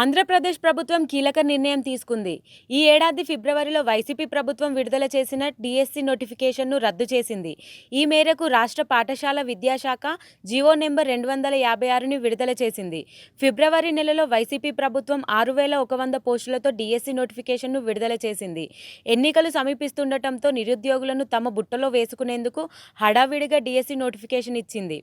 ఆంధ్రప్రదేశ్ ప్రభుత్వం కీలక నిర్ణయం తీసుకుంది. ఈ ఏడాది ఫిబ్రవరిలో వైసీపీ ప్రభుత్వం విడుదల చేసిన డిఎస్సి నోటిఫికేషన్ను రద్దు చేసింది. ఈ మేరకు రాష్ట్ర పాఠశాల విద్యాశాఖ జీవో నెంబర్ రెండు వందల యాభై ఆరుని విడుదల చేసింది. ఫిబ్రవరి నెలలో వైసీపీ ప్రభుత్వం ఆరు వేల ఒక వంద పోస్టులతో డిఎస్సి నోటిఫికేషన్ను విడుదల చేసింది. ఎన్నికలు సమీపిస్తుండటంతో నిరుద్యోగులను తమ బుట్టలో వేసుకునేందుకు హడావిడిగా డిఎస్సి నోటిఫికేషన్ ఇచ్చింది.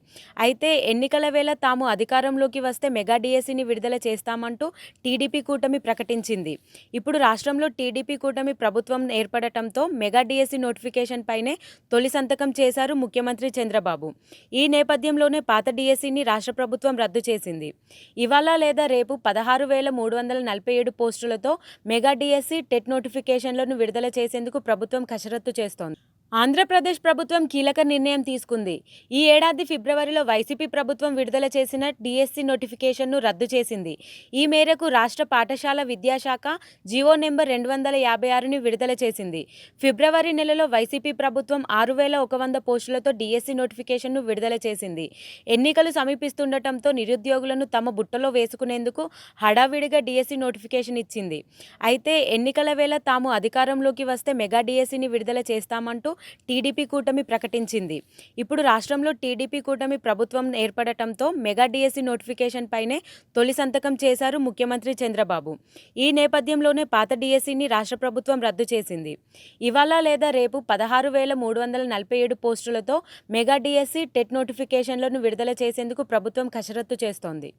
అయితే ఎన్నికల వేళ తాము అధికారంలోకి వస్తే మెగా డిఎస్సిని విడుదల చేస్తామంటూ టీడీపీ కూటమి ప్రకటించింది. ఇప్పుడు రాష్ట్రంలో టీడీపీ కూటమి ప్రభుత్వం ఏర్పడటంతో మెగా డిఎస్సి నోటిఫికేషన్ పైనే తొలి సంతకం చేశారు ముఖ్యమంత్రి చంద్రబాబు. ఈ నేపథ్యంలోనే పాత డిఎస్సిని రాష్ట్ర ప్రభుత్వం రద్దు చేసింది. ఇవాళ లేదా రేపు పదహారు వేల మూడు వందల నలభై ఏడు పోస్టులతో మెగా డిఎస్సి టెట్ నోటిఫికేషన్లను విడుదల చేసేందుకు ప్రభుత్వం కసరత్తు చేస్తోంది. ఆంధ్రప్రదేశ్ ప్రభుత్వం కీలక నిర్ణయం తీసుకుంది. ఈ ఏడాది ఫిబ్రవరిలో వైసీపీ ప్రభుత్వం విడుదల చేసిన డిఎస్సి నోటిఫికేషన్ను రద్దు చేసింది. ఈ మేరకు రాష్ట్ర పాఠశాల విద్యాశాఖ జీవో నెంబర్ రెండు వందల యాభై ఆరుని విడుదల చేసింది. ఫిబ్రవరి నెలలో వైసీపీ ప్రభుత్వం ఆరు వేల ఒక వంద పోస్టులతో డిఎస్సి నోటిఫికేషన్ను విడుదల చేసింది. ఎన్నికలు సమీపిస్తుండటంతో నిరుద్యోగులను తమ బుట్టలో వేసుకునేందుకు హడావిడిగా డిఎస్సి నోటిఫికేషన్ ఇచ్చింది. అయితే ఎన్నికల వేళ తాము అధికారంలోకి వస్తే మెగా డిఎస్సిని విడుదల చేస్తామంటూ టీడీపీ కూటమి ప్రకటించింది. ఇప్పుడు రాష్ట్రంలో టీడీపీ కూటమి ప్రభుత్వం ఏర్పడటంతో మెగా డిఎస్సి నోటిఫికేషన్ పైనే తొలి సంతకం చేశారు ముఖ్యమంత్రి చంద్రబాబు. ఈ నేపథ్యంలోనే పాత డిఎస్సిని రాష్ట్ర ప్రభుత్వం రద్దు చేసింది. ఇవాళ లేదా రేపు పదహారు వేల మూడు వందల నలభై ఏడు పోస్టులతో మెగా డిఎస్సి టెట్ నోటిఫికేషన్లను విడుదల చేసేందుకు ప్రభుత్వం కసరత్తు చేస్తోంది.